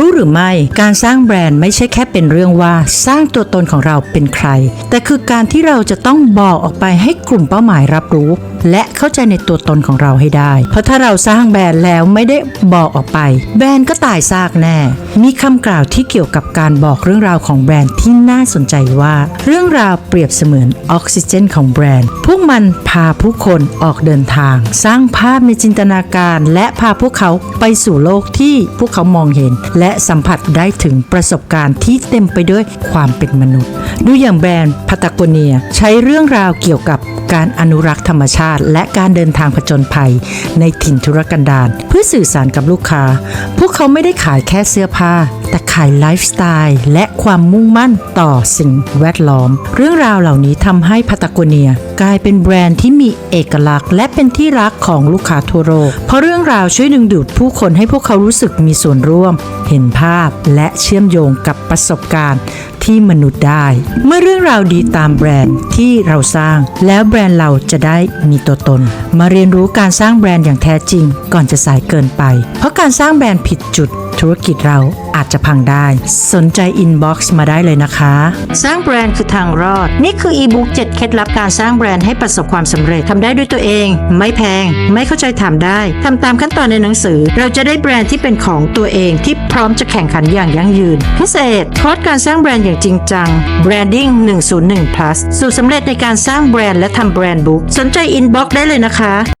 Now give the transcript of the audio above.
รู้หรือไม่ การสร้างแบรนด์ไม่ใช่แค่เป็นเรื่องว่าสร้างตัวตนของเราเป็นใคร แต่คือการที่เราจะต้องบอกออกไปให้กลุ่มเป้าหมายรับรู้ และเข้าใจในตัวตนของเราให้ได้ เพราะถ้าเราสร้างแบรนด์แล้วไม่ได้บอกออกไป แบรนด์ก็ตายซากแน่ มีคำกล่าวที่เกี่ยวกับการบอกเรื่องราวของแบรนด์ที่น่าสนใจว่า เรื่องราวเปรียบเสมือนออกซิเจนของแบรนด์ พวกมันพาผู้คนออกเดินทาง สร้างภาพในจินตนาการ และพาพวกเขาไปสู่โลกที่พวกเขามองเห็นและและสัมผัสได้ถึงประสบการณ์ที่เต็มไปด้วยความเป็นมนุษย์ ดูอย่างแบรนด์พาตาโกเนีย ใช้เรื่องราวเกี่ยวกับการอนุรักษ์ธรรมชาติ และการเดินทางผจญภัย ในถิ่นทุรกันดารเพื่อสื่อสารกับลูกค้า พวกเขาไม่ได้ขายแค่เสื้อผ้าแต่ขายไลฟ์สไตล์และความมุ่งมั่นต่อสิ่งแวดล้อม เรื่องราวเหล่านี้ทำให้พาตโกเนีย กลายเป็นแบรนด์ที่มีเอกลักษณ์ และเป็นที่รักของลูกค้าทั่วโลกเพราะเรื่องราวช่วยดึงดูดผู้คนให้พวกเขารู้สึกมีส่วนร่วม เห็นภาพและเชื่อมโยงกับประสบการณ์ที่มนุษย์ได้ เมื่อเรื่องราวดีตามแบรนด์ที่เราสร้าง แล้วแบรนด์เราจะได้มีตัวตน มาเรียนรู้การสร้างแบรนด์อย่างแท้จริง ก่อนจะสายเกินไป เพราะการสร้างแบรนด์ผิดจุด ธุรกิจเราอาจจะพังได้ สนใจอินบ็อกซ์มาได้เลยนะคะ สร้างแบรนด์คือทางรอด นี่คืออีบุ๊ก7เคล็ดลับการสร้างแบรนด์ให้ประสบความสำเร็จทำได้ด้วยตัวเอง ไม่แพง ไม่เข้าใจถามได้ทำตามขั้นตอนในหนังสือ เราจะได้แบรนด์ที่เป็นของตัวเองที่พร้อมจะแข่งขันอย่างยั่งยืน พิเศษคอร์สการสร้างแบรนด์อย่างจริงจัง Branding 101 plus สูตรสำเร็จในการสร้างแบรนด์และทำแบรนด์บุ๊กสนใจอินบ็อกซ์ได้เลยนะคะ